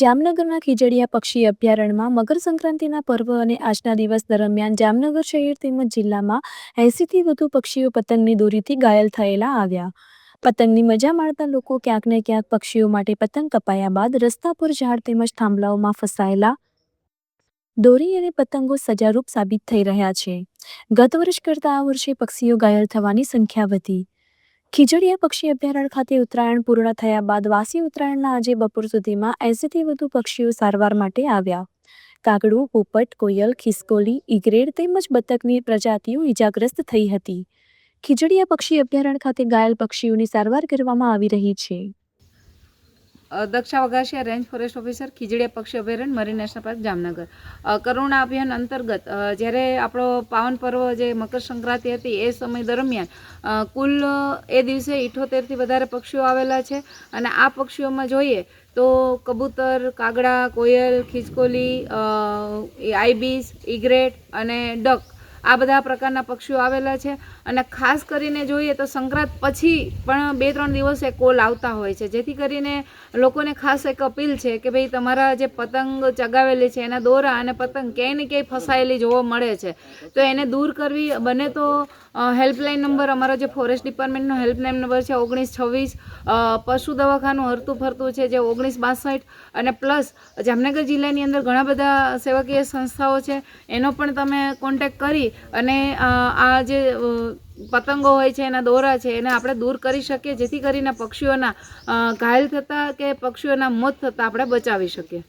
જામનગરના ખીજડીયા પક્ષી અભયારણ્યમાં મકર સંક્રાંતિના પર્વ અને આજના દિવસ દરમિયાન જામનગર શહેર તેમજ જિલ્લામાં એંસીથી વધુ પક્ષીઓ પતંગની દોરીથી ઘાયલ થયેલા આવ્યા. પતંગની મજા માણતા લોકો ક્યાંક ને ક્યાંક પક્ષીઓ માટે પતંગ કપાયા બાદ રસ્તા પર ઝાડ તેમજ થાંભલાઓમાં ફસાયેલા દોરી અને પતંગો સજારૂપ સાબિત થઈ રહ્યા છે. ગત વર્ષ કરતાં આ વર્ષે પક્ષીઓ ઘાયલ થવાની સંખ્યા વધી. ખીજડીયા પક્ષી અભયારણ્ય ખાતે ઉત્તરાયણ પૂર્ણ થયા બાદ વાસી ઉત્તરાયણના આજે બપોર સુધીમાં એંસીથી વધુ પક્ષીઓ સારવાર માટે આવ્યા. કાગડું, પોપટ, કોયલ, ખિસકોલી, ઈગરેડ તેમજ બતકની પ્રજાતિઓ ઇજાગ્રસ્ત થઈ હતી. ખીજડીયા પક્ષી અભયારણ્ય ખાતે ઘાયલ પક્ષીઓની સારવાર કરવામાં આવી રહી છે. Daksha Vaghasiya range forest officer Khijadiya પક્ષી અભયારણ્ય, marine national park, Jamnagar. Karuna Abhiyan અંતર્ગત જ્યારે આપણો પાવન પર્વ જે મકર સંક્રાંતિ હતી, એ સમય દરમિયાન કુલ, એ દિવસે ઇઠોતેરથી વધારે પક્ષીઓ આવેલા છે. અને આ પક્ષીઓમાં જોઈએ તો કબૂતર, કાગડા, કોયલ ખિસકોલી આઈબીસ ઇગ્રેટ અને ડક આ બધા પ્રકારના પક્ષીઓ આવેલા છે. અને ખાસ કરીને જોઈએ તો સંક્રાંત પછી પણ બે ત્રણ દિવસે કોલ આવતા હોય છે. જેથી કરીને લોકોને ખાસ એક અપીલ છે કે ભાઈ તમારા જે પતંગ ચગાવેલી છે, એના દોરા અને પતંગ ક્યાંય ને ક્યાંય ફસાયેલી જોવા મળે છે. તો એને દૂર કરવી, બને તો હેલ્પલાઇન નંબર અમારો જે ફોરેસ્ટ ડિપાર્ટમેન્ટનો હેલ્પલાઇન નંબર છે, ઓગણીસ છવ્વીસ પશુ દવાખાનું હરતું ફરતું છે, જે ઓગણીસ બાસઠ અને પ્લસ જામનગર જિલ્લાની અંદર ઘણા બધા સેવાકીય સંસ્થાઓ છે, એનો પણ તમે કોન્ટેક કરી અને આ જે પતંગો હોય છે, એના દોરા છે, એને આપણે દૂર કરી શકીએ, જેથી કરીને પક્ષીઓના ઘાયલ થતાં કે પક્ષીઓના મોત થતાં આપણે બચાવી શકીએ.